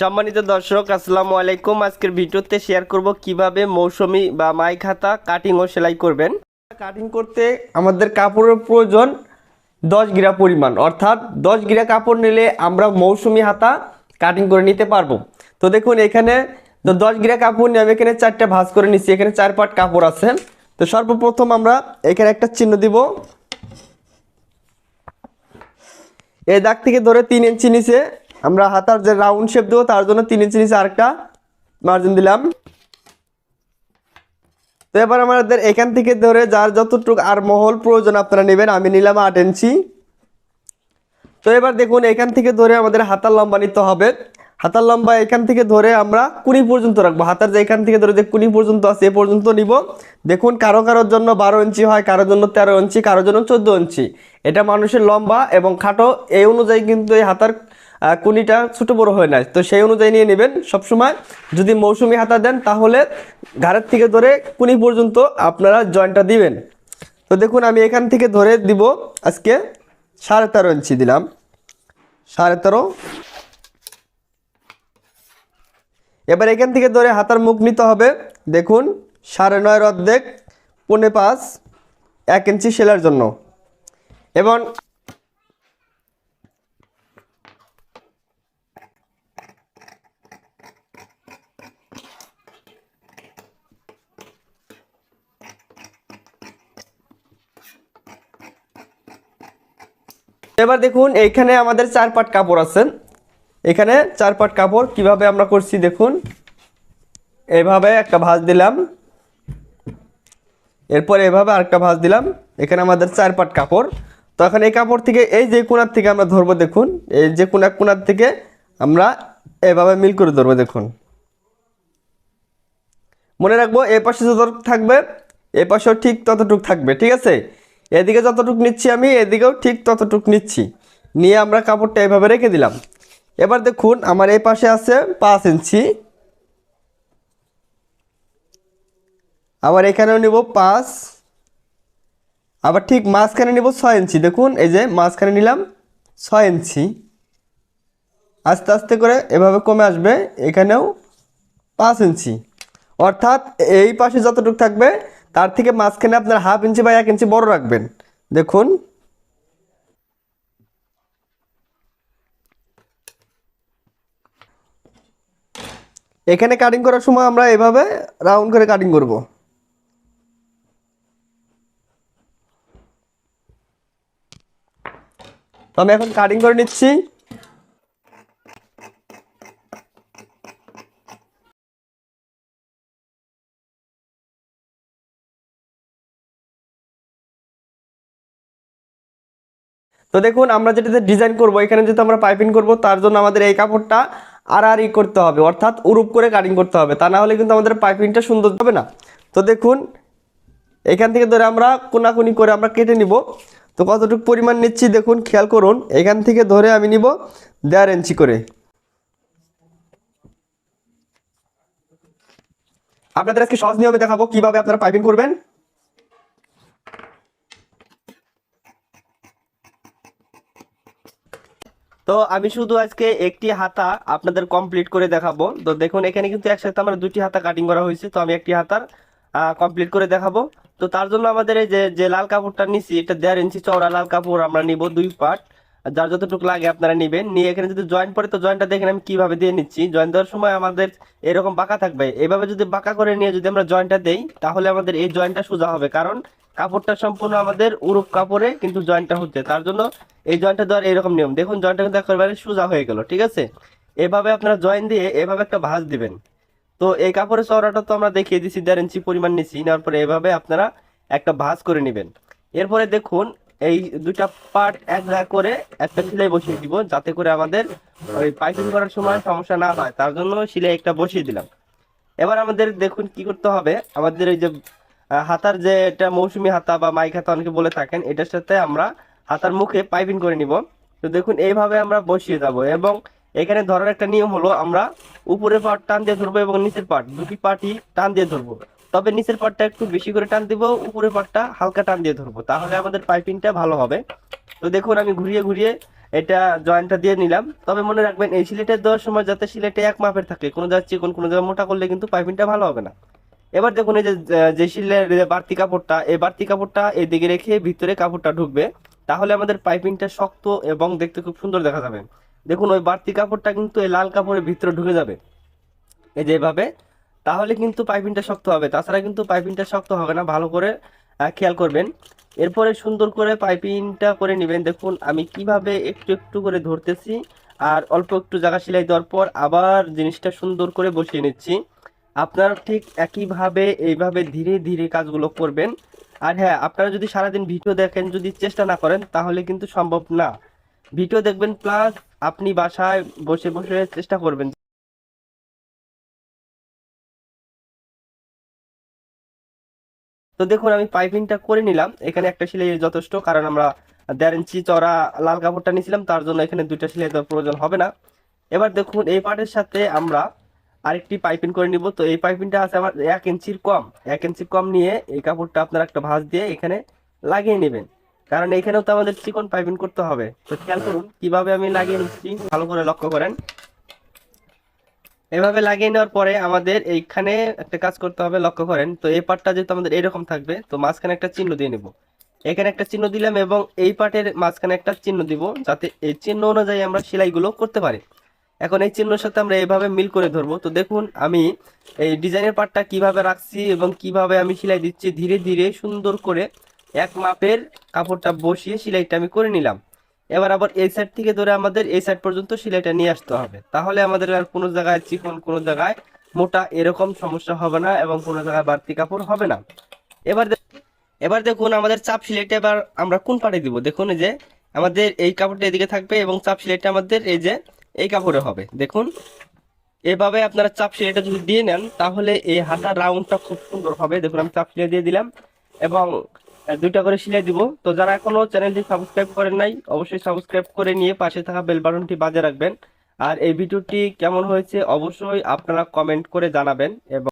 সম্মানিত দর্শক, আসসালামু আলাইকুম। আজকের ভিডিওতে শেয়ার করব কীভাবে মৌসুমি বা মাই খাতা কাটিং ও সেলাই করবেন। কাটিং করতে আমাদের কাপড়ের প্রয়োজন দশ গিরা পরিমাণ। অর্থাৎ দশ গিরা কাপড় নিলে আমরা মৌসুমি হাতা কাটিং করে নিতে পারব। তো দেখুন, এখানে দশ গিরা কাপড় নিয়ে আমি এখানে চারটা ভাঁজ করে নিচ্ছি এখানে চার পাট কাপড় আছে। তো সর্বপ্রথম আমরা এখানে একটা চিহ্ন দিব। এই দাগ থেকে ধরে তিন ইঞ্চি নিচে আমরা হাতার যে রাউন্ড শেপ দেবো, তার জন্য তিন ইঞ্চি নিচে আরেকটা মার্জিন দিলাম। তো এবার আমাদের এখান থেকে ধরে যার যতটুকু আর মহল প্রয়োজন আপনারা নেবেন, আমি নিলাম আট ইঞ্চি তো এবার দেখুন, এখান থেকে ধরে আমাদের হাতার লম্বা নিতে হবে। হাতার লম্বা এখান থেকে ধরে আমরা কুড়ি পর্যন্ত রাখব। হাতার যে এখান থেকে ধরে যে কুড়ি পর্যন্ত আছে, এ পর্যন্ত নিব। দেখুন, কারও কারোর জন্য বারো ইঞ্চি হয়, কারোর জন্য তেরো ইঞ্চি, কারোর জন্য চোদ্দ ইঞ্চি। এটা মানুষের লম্বা এবং খাটো, এই অনুযায়ী কিন্তু এই হাতার কুনিটা ছোটো বড় হয় না তো সেই অনুযায়ী নিয়ে নেবেন সবসময়। যদি মৌসুমি হাতা দেন, তাহলে ঘাড়ের থেকে ধরে কুনি পর্যন্ত আপনারা জয়েন্টটা দিবেন। তো দেখুন, আমি এখান থেকে ধরে দিব। আজকে সাড়ে তেরো ইঞ্চি দিলাম। সাড়ে তেরো এবার এখান থেকে ধরে হাতার মুখ নিতে হবে। দেখুন, সাড়ে নয়ের অর্ধেক, পৌনে পাঁচ, এক ইঞ্চি সেলার জন্য। এবং এবার দেখুন, এইখানে আমাদের চার পাট কাপড় আছে। এখানে চার পাট কাপড় কীভাবে আমরা করছি দেখুন। এভাবে একটা ভাঁজ দিলাম। এরপর এভাবে আরেকটা ভাঁজ দিলাম। এখানে আমাদের চার পাট কাপড়। তো এখন এই কাপড় থেকে এই যে কোনার থেকে আমরা ধরবো দেখুন, এই যে কোনা কোনার থেকে আমরা এভাবে মিল করে ধরবো দেখুন। মনে রাখব এ পাশে যতটুকু থাকবে, এ পাশেও ঠিক ততটুক থাকবে, ঠিক আছে? এদিকে যতটুক নিচ্ছি আমি, এদিকেও ঠিক ততটুক নিচ্ছি। নিয়ে আমরা কাপড়টা এভাবে রেখে দিলাম। এবার দেখুন, আমার এই পাশে আছে পাঁচ ইঞ্চি। আবার এখানেও নিব পাঁচ। আবার ঠিক মাঝখানে নিব ছয় ইঞ্চি। দেখুন, এই যে মাঝখানে নিলাম ছয় ইঞ্চি। আস্তে আস্তে করে এভাবে কমে আসবে, এখানেও পাঁচ ইঞ্চি। অর্থাৎ এই পাশে যতটুকু থাকবে, তার থেকে মাঝখানে আপনার হাফ ইঞ্চি বা এক ইঞ্চি বড় রাখবেন। দেখুন এখানে কাটিং করার সময় আমরা এভাবে রাউন্ড করে কাটিং করব। আমি এখন কাটিং করে নিচ্ছি। তো দেখুন, আমরা যেটাতে ডিজাইন করব, এখানে যেহেতু আমরা পাইপিং করব, তার জন্য আমাদের এই কাপড়টা আড়াআড়ি করতে হবে, অর্থাৎ উরুপ করে কাটিং করতে হবে। তা না হলে কিন্তু আমাদের পাইপিংটা সুন্দর হবে না। তো দেখুন, এখান থেকে ধরে আমরা কোনাকুনি করে আমরা কেটে নিব। তো কতটুকু পরিমাণ নিচ্ছি দেখুন, খেয়াল করুন। এখান থেকে ধরে আমি নিব দেড় ইঞ্চি করে। আপনাদের আজকে সহজ নিয়মে দেখাবো কীভাবে আপনারা পাইপিং করবেন। তো আমি শুধু আজকে একটি হাতা আপনাদের কমপ্লিট করে দেখাবো। তো দেখুন, এখানে কিন্তু একসাথে আমার দুটি হাতা কাটিং করা হয়েছে, তো আমি একটি হাতার কমপ্লিট করে দেখাবো। তো তার জন্য আমাদের এই যে যে লাল কাপড়টা নিছি, এটা দেড় ইঞ্চি চওড়া লাল কাপড় আমরা নিব দুই পার্ট যার যতটুকু লাগে আপনারা নেবেন। নিয়ে এখানে যদি জয়েন্ট পরে তো জয়েন্টটা দেখেন আমি কীভাবে দিয়ে নিচ্ছি। জয়েন্ট দেওয়ার সময় আমাদের এরকম বাঁকা থাকবে। এভাবে যদি বাঁকা করে নিয়ে যদি আমরা জয়েন্টটা দেই, তাহলে আমাদের এই জয়েন্টটা সোজা হবে। কারণ কাপড়টা সম্পূর্ণ আমাদের উরুপ কাপড়ে কিন্তু জয়েন্টটা হচ্ছে। তার জন্য এই জয়েন্টটা দেওয়ার এরকম নিয়ম। দেখুন জয়েন্টটা কিন্তু একেবারে সোজা হয়ে গেল, ঠিক আছে? এভাবে আপনারা জয়েন দিয়ে এভাবে একটা ভাঁজ দিবেন। তো এই কাপড়ের চওড়াটা তো আমরা দেখিয়ে দিচ্ছি দেড় ইঞ্চি পরিমাণ নিচ্ছি নেওয়ার পরে এভাবে আপনারা একটা ভাঁজ করে নেবেন। এরপরে দেখুন, এই দুটা পার্ট এক জায়গা করে একটা সিলাই বসিয়ে দিব, যাতে করে আমাদের ওই পাইপিং করার সময় সমস্যা না হয়। তার জন্য সিলাই একটা বসিয়ে দিলাম। এবার আমাদের দেখুন কি করতে হবে। আমাদের এই যে হাতার যে এটা মৌসুমী হাতা বা মাইক হাতা অনেকে বলে থাকেন, এটার সাথে আমরা হাতার মুখে পাইপিং করে নিব। তো দেখুন, এইভাবে আমরা বসিয়ে যাব এবং এখানে ধরার একটা নিয়ম হলো, আমরা উপরের পাট টান দিয়ে ধরবো এবং নিচের পাট দুটি পাটি টান দিয়ে ধরবো। তবে নিচের পাটটা একটু বেশি করে টান দিব, উপরের পাটটা হালকা টান দিয়ে ধরবো, তাহলে আমাদের পাইপিংটা ভালো হবে। তো দেখুন, আমি ঘুরিয়ে ঘুরিয়ে এটা জয়েন্টটা দিয়ে নিলাম। তবে মনে রাখবেন, এই সিলেটে দেওয়ার সময় যাতে সিলেটে এক মাপের থাকে, কোনো জায়গায় চিকন কোনো জায়গায় মোটা করলে কিন্তু পাইপিংটা ভালো হবে না। এবার দেখুন এই যে সিলের বাড়তি কাপড়টা, এই বাড়তি কাপড়টা এদিকে রেখে ভিতরে কাপড়টা ঢুকবে। তাহলে আমাদের পাইপিংটা শক্ত এবং দেখতে খুব সুন্দর দেখা যাবে। দেখুন, ওই বাড়তি কাপড়টা কিন্তু এই লাল কাপড়ের ভিতরে ঢুকে যাবে। এই যে এভাবে, তাহলে কিন্তু পাইপিংটা শক্ত হবে। তাছাড়া কিন্তু পাইপিংটা শক্ত হবে না, ভালো করে খেয়াল করবেন। এরপরে সুন্দর করে পাইপিংটা করে নেবেন। দেখুন, আমি কীভাবে একটু একটু করে ধরতেছি, আর অল্প একটু জায়গা সেলাই দেওয়ার পর আবার জিনিসটা সুন্দর করে বসিয়ে নিচ্ছি। আপনারা ঠিক একইভাবে, এইভাবে ধীরে ধীরে কাজগুলো করবেন। আর হ্যাঁ আপনারা যদি সারাদিন ভিডিও দেখেন, যদি চেষ্টা না করেন, তাহলে কিন্তু সম্ভব না। ভিডিও দেখবেন, প্লাস আপনি বাসায় বসে বসে চেষ্টা করবেন। তো দেখুন, আমি পাইপিংটা করে নিলাম। এখানে একটা সেলাই যথেষ্ট, কারণ আমরা দেড় ইঞ্চি চড়া লাল কাপড়টা নিয়েছিলাম, তার জন্য এখানে দুইটা সেলাই দেওয়ার প্রয়োজন হবে না। এবার দেখুন, এই পার্টের সাথে আমরা আরেকটি পাইপিং করে নিব। তো এই পাইপিংটা আছে আমার এক ইঞ্চির কম। এক ইঞ্চি কম নিয়ে এই কাপড়টা আপনারা একটা ভাঁজ দিয়ে এখানে লাগিয়ে নেবেন। কারণ এখানেও তো আমাদের চিকন পাইপিং করতে হবে। তো খেয়াল করুন কীভাবে আমি লাগিয়ে নিচ্ছি, ভালো করে লক্ষ্য করেন। এভাবে লাগিয়ে নেওয়ার পরে আমাদের এইখানে একটা কাজ করতে হবে, লক্ষ্য করেন। তো এই পার্টটা যেহেতু আমাদের এরকম থাকবে, তো মাঝখানে একটা চিহ্ন দিয়ে নেব। এখানে একটা চিহ্ন দিলাম এবং এই পার্টের মাঝখানে একটা চিহ্ন দিব, যাতে এই চিহ্ন অনুযায়ী আমরা সেলাইগুলো করতে পারি। এখন এই চিহ্নের সাথে আমরা এইভাবে মিল করে ধরবো। তো দেখুন, আমি এই ডিজাইনের পার্টটা কীভাবে রাখছি এবং কীভাবে আমি সেলাই দিচ্ছি, ধীরে ধীরে সুন্দর করে এক মাপের কাপড়টা বসিয়ে সেলাইটা আমি করে নিলাম। এবার আবার এই সাইড থেকে ধরে আমাদের এই সাইড পর্যন্ত সেলাইটা নিয়ে আসতে হবে। তাহলে আমাদের আর কোনো জায়গায় চিকন, কোনো জায়গায় মোটা এরকম সমস্যা হবে না এবং কোনো জায়গায় বাড়তি কাপড় হবে না। এবার এবার দেখুন, আমাদের চাপ সিলাইটা এবার আমরা কোন পাটে দিব? দেখুন এই যে আমাদের এই কাপড়টা এদিকে থাকবে এবং চাপ সিলাইটা আমাদের এই যে এই কাপড়ে হবে। দেখুন, এভাবে আপনারা চাপ সিলাইটা যদি দিয়ে নেন, তাহলে এই হাতার রাউন্ডটা খুব সুন্দর হবে। দেখুন, আমি চাপ সিলাই দিয়ে দিলাম এবং দুইটা করে সিলাই দিব। তো যারা এখনও চ্যানেলটি সাবস্ক্রাইব করেন নাই, অবশ্যই সাবস্ক্রাইব করে নিয়ে পাশে থাকা বেল বাটনটি বাজে রাখবেন। আর এই ভিডিওটি কেমন হয়েছে, অবশ্যই আপনারা কমেন্ট করে জানাবেন এবং